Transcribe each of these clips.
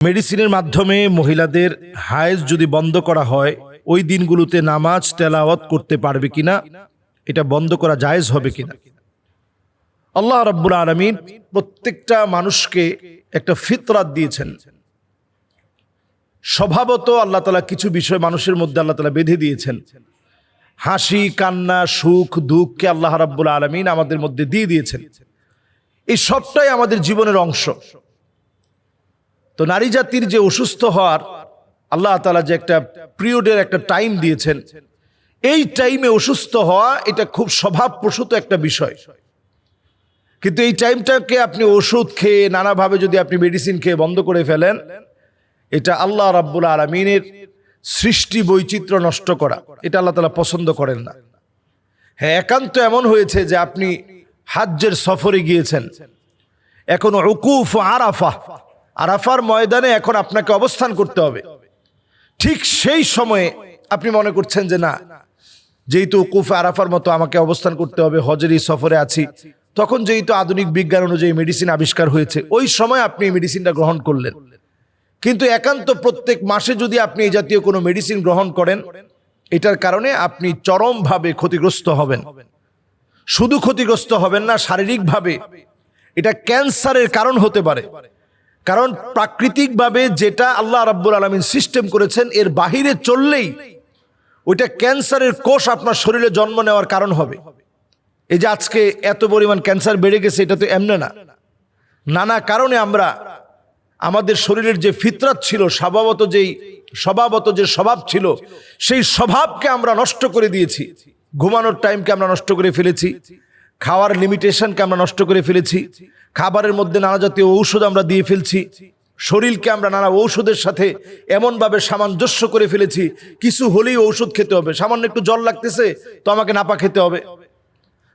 মেডিসিনের মাধ্যমে মহিলাদের হায়েজ যদি বন্ধ করা হয়, ওই দিনগুলোতে নামাজ তেলাওয়াত করতে পারবে কিনা, এটা বন্ধ করা জায়েজ হবে কিনা? আল্লাহ রাব্বুল আলমিন প্রত্যেকটা মানুষকে একটা ফিতরাত দিয়েছেন। স্বভাবত আল্লাহ তালা কিছু বিষয় মানুষের মধ্যে আল্লাহ তালা বেঁধে দিয়েছেন। হাসি, কান্না, সুখ, দুঃখকে আল্লাহ রাব্বুল আলমিন আমাদের মধ্যে দিয়ে দিয়েছেন। এই সবটাই আমাদের জীবনের অংশ। তো নারী জাতির যে অসুস্থ হওয়ার, আল্লাহ তালা যে একটা পিরিয়ডের একটা টাইম দিয়েছেন, এই টাইমে অসুস্থ হওয়া এটা খুব স্বভাবপ্রসূত একটা বিষয়। কিন্তু এই টাইমটাকে আপনি ওষুধ খেয়ে, নানাভাবে যদি আপনি মেডিসিন খেয়ে বন্ধ করে ফেলেন, এটা আল্লাহ রাব্বুল আলমিনের সৃষ্টি বৈচিত্র্য নষ্ট করা। এটা আল্লাহ তালা পছন্দ করেন না। হ্যাঁ একান্ত এমন হয়েছে যে আপনি হাজ্যের সফরে গিয়েছেন। এখন উকুফ আরাফা আরাফার ময়দানে এখন আপনাকে অবস্থান করতে হবে। ঠিক সেই সময়ে আপনি মনে করছেন যে না, যেহেতু উকুফ আরাফার মতো আমাকে অবস্থান করতে হবে হজেরই সফরে আছি, তখন যেহেতু আধুনিক বিজ্ঞান অনুযায়ী মেডিসিন আবিষ্কার হয়েছে, ওই সময় আপনি এই মেডিসিনটা গ্রহণ করলেন। কিন্তু একান্ত প্রত্যেক মাসে যদি আপনি এই জাতীয় কোনো মেডিসিন গ্রহণ করেন, এটার কারণে আপনি চরমভাবে ক্ষতিগ্রস্ত হবেন। শুধু ক্ষতিগ্রস্ত হবেন না, শারীরিকভাবে এটা ক্যান্সারের কারণ হতে পারে। কারণ প্রাকৃতিকভাবে যেটা আল্লাহ রাব্বুল আলমিন সিস্টেম করেছেন, এর বাহিরে চললেই ওইটা ক্যান্সারের কোষ আপনার শরীরে জন্ম নেওয়ার কারণ হবে। এই যে আজকে এত পরিমাণ ক্যান্সার বেড়ে গেছে, এটা তো এমনে না। নানা কারণে আমরা আমাদের শরীরের যে ফিতরাত ছিল, স্বভাবত যেই, স্বভাবত যে স্বভাব ছিল, সেই স্বভাবকে আমরা নষ্ট করে দিয়েছি। ঘুমানোর টাইমকে আমরা নষ্ট করে ফেলেছি, খাওয়ার লিমিটেশনকে আমরা নষ্ট করে ফেলেছি খাবারের মধ্যে নানা জাতীয় ঔষধ আমরা দিয়ে ফেলছি। শরীরকে আমরা নানা ঔষধের সাথে এমনভাবে সামঞ্জস্য করে ফেলেছি। কিছু হলেই ঔষধ খেতে হবে। সামান্য একটু জল লাগতেছে তো আমাকে নাপা খেতে হবে।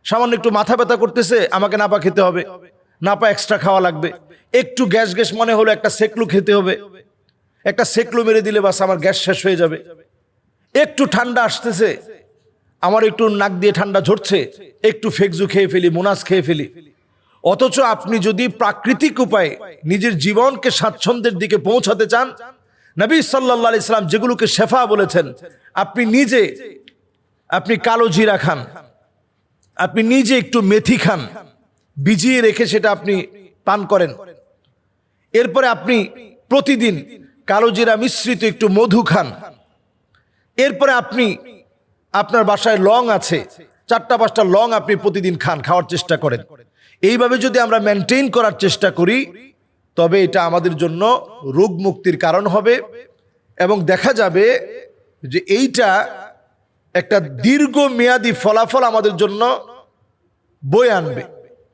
সামান্য একটু মাথা ব্যথা করতেছে, আমাকে নাপা খেতে হবে। নাপা এক্সট্রা খাওয়া লাগবে। একটু গ্যাস গ্যাস মনে হলো একটা সেকলু খেতে হবে। একটা সেকলু মেরে দিলে বাস আমার গ্যাস শেষ হয়ে যাবে। একটু ঠান্ডা আসতেছে, আমার একটু নাক দিয়ে ঠান্ডা ঝরছে, একটু ফেকজু খেয়ে ফেলি, মোনাস খেয়ে ফেলি। অথচ আপনি যদি প্রাকৃতিক উপায়ে নিজের জীবনকে স্বাচ্ছন্দ্যের দিকে পৌঁছাতে চান, নবী সাল্লাহ ইসলাম যেগুলোকে শেফা বলেছেন, আপনি নিজে আপনি কালো জিরা খান, আপনি নিজে একটু মেথি খান, ভিজিয়ে রেখে সেটা আপনি পান করেন। এরপরে আপনি প্রতিদিন কালো জিরা মিশ্রিত একটু মধু খান। এরপরে আপনি আপনার বাসায় লং আছে, চারটা পাঁচটা লং আপনি প্রতিদিন খান, খাওয়ার চেষ্টা করেন। এইভাবে যদি আমরা মেনটেন করার চেষ্টা করি, তবে এটা আমাদের জন্য রোগ মুক্তির কারণ হবে এবং দেখা যাবে যে এইটা একটা দীর্ঘ মেয়াদি ফলাফল আমাদের জন্য বয়ে আনবে।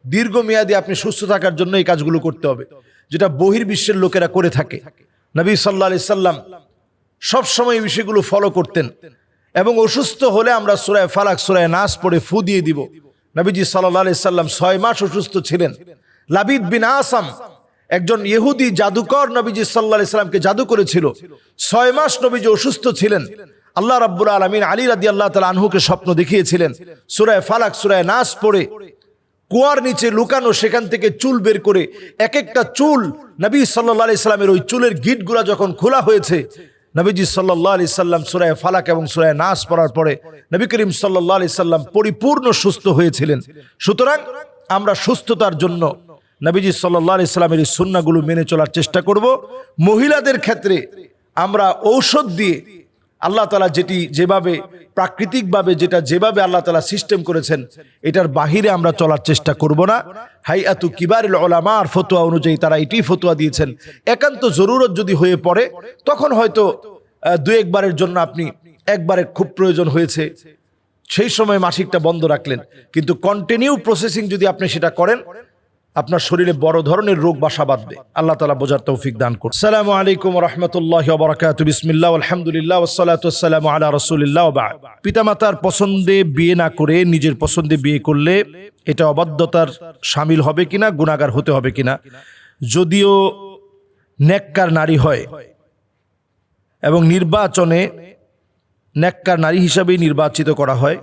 দীর্ঘমেয়াদী আপনি সুস্থ থাকার জন্য এই কাজগুলো করতে হবে, যেটা বহির্বিশ্বের লোকেরা করে থাকে। নবী সাল্লা আলি সাল্লাম সবসময় এই বিষয়গুলো ফলো করতেন এবং অসুস্থ হলে আমরা সুরায় ফালাক সুরায় নাচ পড়ে ফু দিয়ে দিব। নবীজি সাল্লাহ আলি সাল্লাম ছয় মাস অসুস্থ ছিলেন। লাবিদ বিন আসাম একজন ইহুদি জাদুকর নবীজি সাল্লাহ ইসলামকে জাদু করেছিল। ছয় মাস নবীজি অসুস্থ ছিলেন। আল্লাহ রাব্বুল আলমিন আলী রাদি আল্লাহ তালা আনহুকে স্বপ্ন দেখিয়েছিলেন। সুরায় ফালাক সুরায় নাচ পড়ে, কুয়ার নিচে লুকানো, সেখান থেকে চুল বের করে এক একটা চুল নবী সাল্লাহ সাল্লামের ওই চুলের গিটগুলা যখন খোলা হয়েছে নবীজি সাল্লাহ আলি সাল্লাম সুরায় ফালাক এবং সুরায় নাস পড়ার পরে নবী করিম সাল্লাহ আলি সাল্লাম পরিপূর্ণ সুস্থ হয়েছিলেন। সুতরাং আমরা সুস্থতার জন্য নবীজি সাল্লাহ আলি সাল্লামের এই সুন্নাগুলো মেনে চলার চেষ্টা করব। মহিলাদের ক্ষেত্রে আমরা ঔষধ দিয়ে আল্লাহ তালা যেটি যেভাবে প্রাকৃতিকভাবে যেটা যেভাবে আল্লাহ তালা সিস্টেম করেছেন, এটার বাহিরে আমরা চলার চেষ্টা করব না। হাই এত কিবার ওলামা আর ফতোয়া অনুযায়ী তারা এটি ফতোয়া দিয়েছেন, একান্ত জরুরত যদি হয়ে পড়ে, তখন হয়তো দু একবারের জন্য আপনি একবারে খুব প্রয়োজন হয়েছে। সেই সময় মাসিকটা বন্ধ রাখলেন, কিন্তু কন্টিনিউ প্রসেসিং যদি আপনি সেটা করেন আপনার শরীরে বড় ধরনের রোগ বাসা বাঁধবে। আল্লাহ তালা বোঝার তৌফিক দান করুন। সালাম আলাইকুম রহমতুল্লাহ বরাকাত বিসমিল্লাহ আলহামদুলিল্লাহ ওসালাতাম আলা রসুলিল্লাহ পিতামাতার পছন্দে বিয়ে না করে নিজের পছন্দে বিয়ে করলে এটা অবাধ্যতার সামিল হবে কিনা গুণাগার হতে হবে কিনা, যদিও নেককার নারী হয় এবং নির্বাচনে নেককার নারী হিসাবেই নির্বাচিত করা হয়,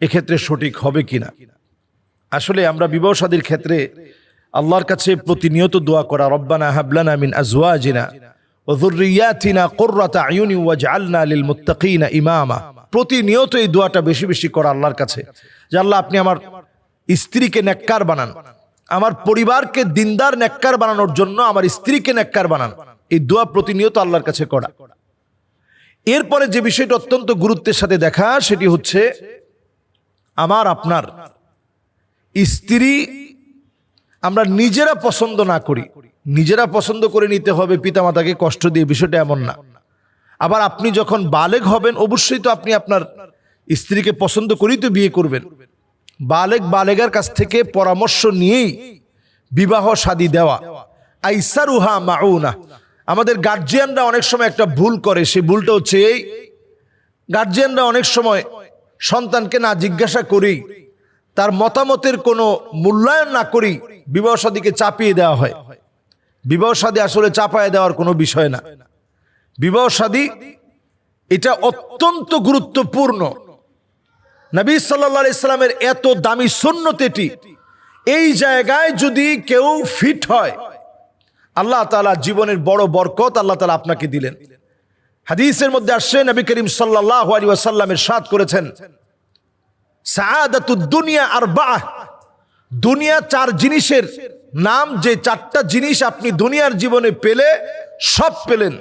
এক্ষেত্রে সঠিক হবে কিনা। আসলে আমরা বিবাহ সাদীর ক্ষেত্রে আল্লাহর কাছে প্রতিনিয়ত দোয়া করা, রব্বানা হাবলানা মিন আজওয়াজিনা ও যুররিয়াতিনা কুররাতা আয়ুনি ওয়াজআলনা লিল মুত্তাকিনা ইমামা। প্রতিনিয়ত এই দোয়াটা বেশি বেশি করা আল্লাহর কাছে, যে আল্লাহ আপনি আমার স্ত্রীকে নেককার বানান, আমার পরিবারকে দিনদার নেককার বানানোর জন্য আমার স্ত্রীকে নেককার বানান। এই দোয়া প্রতিনিয়ত আল্লাহর কাছে করা। এরপরে যে বিষয়টা অত্যন্ত গুরুত্বের সাথে দেখা, সেটি হচ্ছে, আমার, আপনার স্ত্রী আমরা নিজেরা পছন্দ না করি, নিজেরা পছন্দ করে নিতে হবে, পিতামাতাকে কষ্ট দিয়ে, বিষয়টা এমন না। আবার আপনি যখন বালেগ হবেন, অবশ্যই তো আপনি আপনার স্ত্রীকে পছন্দ করেই তো বিয়ে করবেন। বালেগ বালেগার কাছ থেকে পরামর্শ নিয়েই বিবাহ শাদী দেওয়া। আইসারুহা মাউনা। আমাদের গার্জিয়ানরা অনেক সময় একটা ভুল করে, সেই ভুলটা হচ্ছে এই গার্জিয়ানরা অনেক সময় সন্তানকে না জিজ্ঞাসা করেই তার মতামতের কোনো মূল্যায়ন না করেই বিবাহ শাদীকে চাপিয়ে দেওয়া হয়। বিবাহ শাদী আসলে চাপায় দেওয়ার কোনো বিষয় না। বিবাহসাদী এটা অত্যন্ত গুরুত্বপূর্ণ। নবী সাল্লা ইসলামের এত দামি সুন্নত এটি। এই জায়গায় যদি কেউ ফিট হয়, আল্লাহ তালা জীবনের বড় বরকত আল্লাহ তালা আপনাকে দিলেন। হাদিসের মধ্যে আসছে, নবী করিম সাল্লাহ আলী ওয়াসাল্লামের সাদ করেছেন। দুনিয়া আর বাহ দুনিয়া চার জিনিসের নাম, যে চারটা জিনিস আপনি দুনিয়ার জীবনে পেলে সব পেলেন।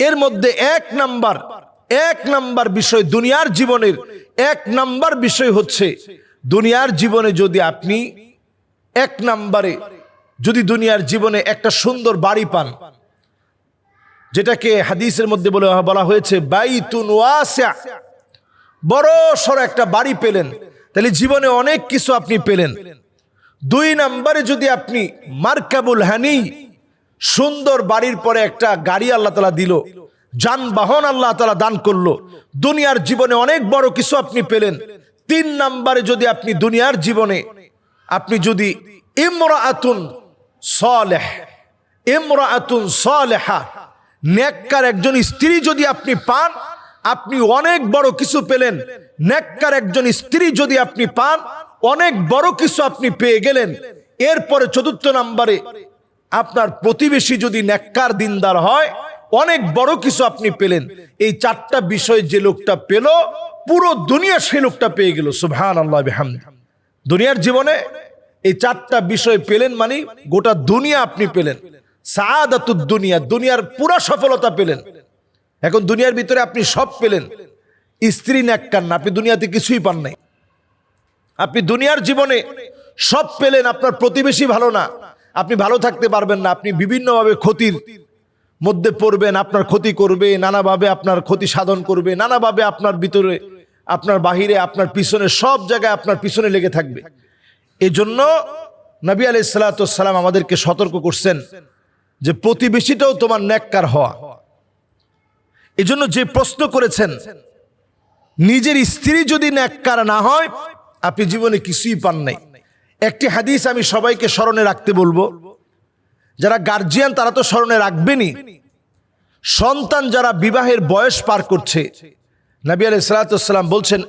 এর মধ্যে এক নাম্বার এক নাম্বার বিষয় দুনিয়ার জীবনের, এক নাম্বার বিষয় হচ্ছে দুনিয়ার জীবনে যদি আপনি এক নাম্বারে যদি দুনিয়ার জীবনে একটা সুন্দর বাড়ি পান, যেটাকে হাদিসের মধ্যে বলে বলা হয়েছে, বাইতুন ওয়াসিয়া। বড় সড় একটা বাড়ি পেলেন। তাহলে জীবনে অনেক কিছু আপনি পেলেন। দুই নম্বরে যদি আপনি মার্কাবুল হানি, সুন্দর বাড়ির পরে একটা গাড়ি আল্লাহ তালা দিল, যানবাহন আল্লাহ তালা দান করল, দুনিয়ার জীবনে অনেক বড় কিছু আপনি পেলেন। তিন নম্বরে যদি আপনি দুনিয়ার জীবনে, আপনি যদি ইমরা আতুন সলেহ ইমরা আতুন সলেহা, নেককার একজন স্ত্রী যদি আপনি পান আপনি অনেক বড় কিছু পেলেন। নেককার একজন স্ত্রী যদি আপনি পান, অনেক বড় কিছু আপনি পেয়ে গেলেন। এরপরে চতুর্থ নাম্বারে আপনার প্রতিবেশী যদি নেককার দিনদার হয়, অনেক বড় কিছু আপনি পেলেন। এই চারটা বিষয় যে লোকটা পেল, পুরো দুনিয়া সেই লোকটা পেয়ে গেল সুবহান আল্লাহ দুনিয়ার জীবনে এই চারটা বিষয় পেলেন মানে গোটা দুনিয়া আপনি পেলেন। সাদাতুদ দুনিয়া, দুনিয়ার পুরো সফলতা পেলেন। এখন দুনিয়ার ভিতরে আপনি সব পেলেন। স্ত্রী ন্যাক্কার না, আপনি দুনিয়াতে কিছুই পান নাই। আপনি দুনিয়ার জীবনে সব পেলেন, আপনার প্রতিবেশী ভালো না। আপনি ভালো থাকতে পারবেন না, আপনি বিভিন্নভাবে ক্ষতির মধ্যে পড়বেন, আপনার ক্ষতি করবে, নানাভাবে আপনার ক্ষতি সাধন করবে, নানাভাবে আপনার ভিতরে, আপনার বাহিরে, আপনার পিছনে, সব জায়গায় আপনার পিছনে লেগে থাকবে। এই জন্য নবী আলি সাল্লাতাম আমাদেরকে সতর্ক করছেন যে প্রতিবেশীটাও তোমার ন্যাক্কার হওয়া। এজন্য যে প্রশ্ন করেছেন, নিজের স্ত্রী যদি ন্যাক্কার না হয়, আপনি জীবনে কিছুই পান নাই। একটি হাদিস আমি সবাইকে স্মরণে রাখতে বলব। যারা গার্জিয়ান তারা তো স্মরণে রাখবেনই। সন্তান যারা বিবাহের বয়স পার করছে, নবী আলাইহিস সালাম বলছেন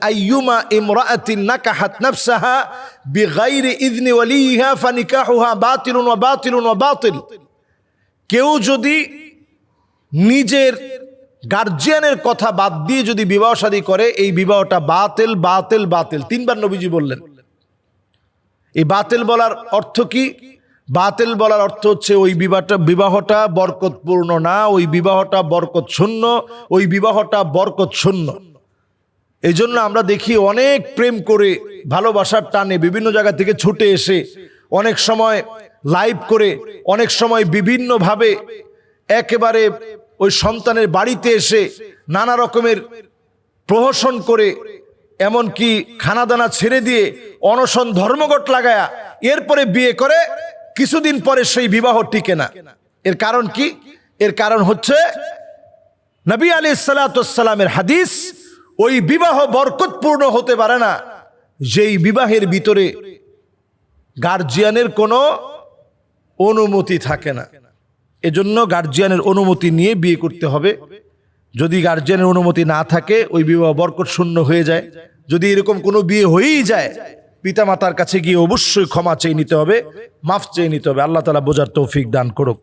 কেউ যদি নিজের গার্জিয়ানের কথা বাদ দিয়ে যদি বিবাহ শাদী করে, এই বিবাহটা বাতেল বাতেল বাতেল। তিনবার নবীজি বললেন। এই বাতেল বলার অর্থ কি? বাতেল বলার অর্থ হচ্ছে ওই বিবাহটা বিবাহটা বরকতপূর্ণ না, ওই বিবাহটা বরকত শূন্য ওই বিবাহটা বরকত শূন্য এই জন্য আমরা দেখি অনেক প্রেম করে ভালোবাসার টানে বিভিন্ন জায়গা থেকে ছুটে এসে অনেক সময় লাইভ করে, অনেক সময় বিভিন্নভাবে একেবারে ওই সন্তানের বাড়িতে এসে নানা রকমের প্রহসন করে, এমনকি খানাদানা ছেড়ে দিয়ে অনশন ধর্মঘট লাগায়া এরপরে বিয়ে করে, কিছুদিন পরে সেই বিবাহ টিকে না। এর কারণ কি? এর কারণ হচ্ছে নবী আলী সালাতামের হাদিস, ওই বিবাহ বরকতপূর্ণ হতে পারে না, যেই বিবাহের ভিতরে গার্জিয়ানের কোনো অনুমতি থাকে না। এজন্য গার্জিয়ানের অনুমতি নিয়ে বিয়ে করতে হবে। যদি গার্জিয়ানের অনুমতি না থাকে, ওই বিবাহ বরকট শূন্য হয়ে যায়। যদি এরকম কোনো বিয়ে হয়েই যায় পিতা মাতার কাছে গিয়ে অবশ্যই ক্ষমা চেয়ে নিতে হবে, মাফ চেয়ে নিতে হবে। আল্লাহ তালা বোঝার তৌফিক দান করুক।